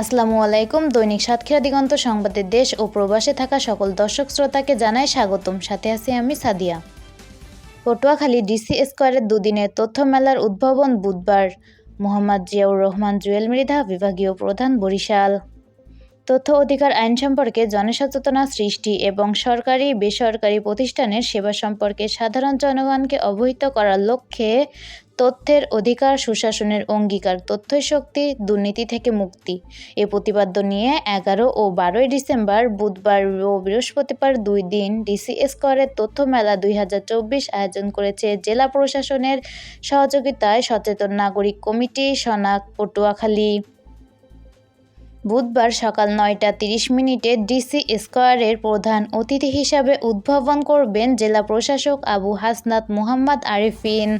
আসসালামু আলাইকুম। দৈনিক সাতক্ষীরা দিগন্ত সংবাদের দেশ ও প্রবাসে থাকা সকল দর্শক শ্রোতাকে জানাই স্বাগতম। সাথে আছি আমি সাদিয়া। পটুয়াখালী ডিসি স্কোয়ারের দুদিনের তথ্য মেলার উদ্ভাবন বুধবার। মোহাম্মদ জিয়াউর রহমান, জুয়েল মৃধা বিভাগীয় প্রধান বরিশাল। তথ্য অধিকার আইন সম্পর্কে জনসচেতনা সৃষ্টি এবং সরকারি বেসরকারি প্রতিষ্ঠানের সেবা সম্পর্কে সাধারণ জনগণকে অবহিত করার লক্ষ্যে তথ্যের অধিকার সুশাসনের অঙ্গীকার তথ্যের শক্তি, দুর্নীতি থেকে মুক্তি। এ প্রতিপাদ্য নিয়ে এগারো ও বারোই ডিসেম্বর বুধবার ও বৃহস্পতিবার দুই দিন ডিসি স্কোয়ারের তথ্য মেলা দুই হাজার চব্বিশ আয়োজন করেছে জেলা প্রশাসনের সহযোগিতায় সচেতন নাগরিক কমিটি সনাক পটুয়াখালী। বুধবার সকাল নয়টা তিরিশ মিনিটে ডিসি স্কোয়ারের প্রধান অতিথি হিসাবে উদ্ভাবন করবেন জেলা প্রশাসক আবু হাসনাত মোহাম্মদ আরিফিন।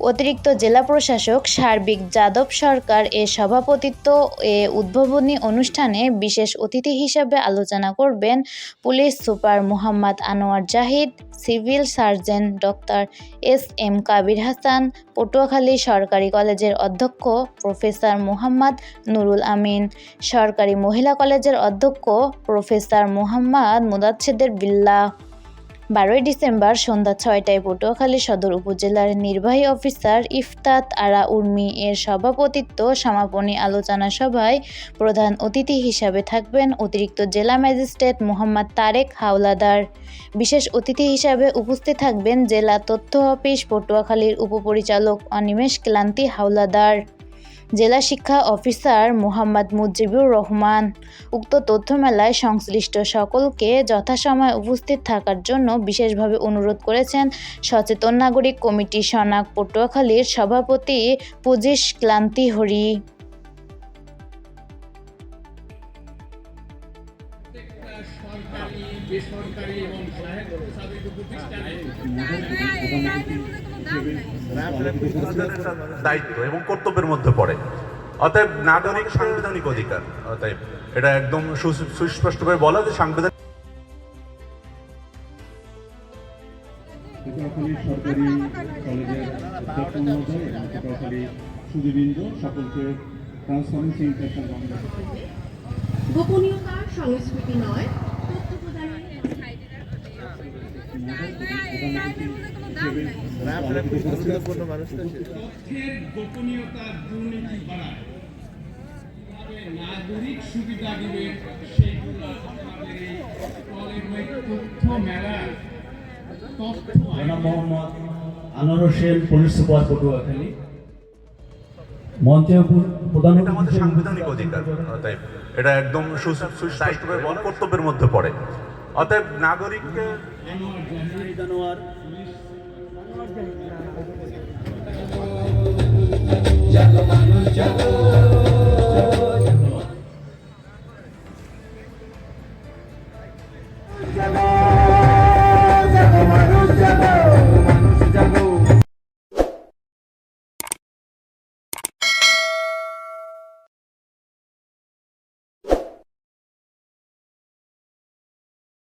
অতিরিক্ত জেলা প্রশাসক সার্বিক যাদব সরকার এ সভাপতিত্ব এ উদ্ভাবনী অনুষ্ঠানে বিশেষ অতিথি হিসাবে আলোচনা করবেন police super Mohammad Anwar Zahid, civil surgeon doctor S M Kabir Hasan, Patuakhali সরকারি কলেজের অধ্যক্ষ প্রফেসর মোহাম্মদ নুরুল আমিন, সরকারি মহিলা কলেজের অধ্যক্ষ প্রফেসর মোহাম্মদ মুদাচ্ছেদের বিল্লাহ। বারোই ডিসেম্বর সন্ধ্যা ছয়টায় পটুয়াখালী সদর উপজেলার নির্বাহী অফিসার ইফতাত আরা উর্মি এর সভাপতিত্ব সমাপনী আলোচনা সভায় প্রধান অতিথি হিসাবে থাকবেন অতিরিক্ত জেলা ম্যাজিস্ট্রেট মোহাম্মদ তারেক হাওলাদার। বিশেষ অতিথি হিসাবে উপস্থিত থাকবেন জেলা তথ্য অফিস পটুয়াখালীর উপপরিচালক অনিমেষ ক্লান্তি হাওলাদার। জেলা শিক্ষা অফিসার মোহাম্মদ মুজিবুর রহমান। উক্ত তথ্য মেলায় সংশ্লিষ্ট সকলকে যথাসময়ে উপস্থিত থাকার জন্য বিশেষভাবে অনুরোধ করেছেন সচেতন নাগরিক কমিটি সনাক পটুয়াখালীর সভাপতি পূজিশ ক্লান্তি হরি। সরকারি, বেসরকারি এবং দায়িত্ব এবং কর্তব্যের মধ্যে পড়ে। অতএব নাগরিক সাংবিধানিক অধিকার। অতএব এটা একদম সু- সুস্পষ্টভাবে বলা যে সাংবিধানিক সরকারি কলেজের সকলকে ইন্টারন্যাশনাল সংস্কৃতি নয় তথ্য প্রদানের তথ্যের গোপনীয়তা দুর্নীতি বাড়ায়। নাগরিক সুবিধা দিবে সেইগুলো আপনাদের এই তথ্য মেলার তথ্য মোহাম্মদ আনোয়ার হোসেন পুলিশ সুপার পটুয়াখালী। মঞ্চে প্রধান এটা আমাদের সাংবিধানিক অধিকার অতএব এটা একদম সুস্পষ্টভাবে কর্তব্যের মধ্যে পড়ে। অতএব নাগরিককে জানোয়ার Thank you.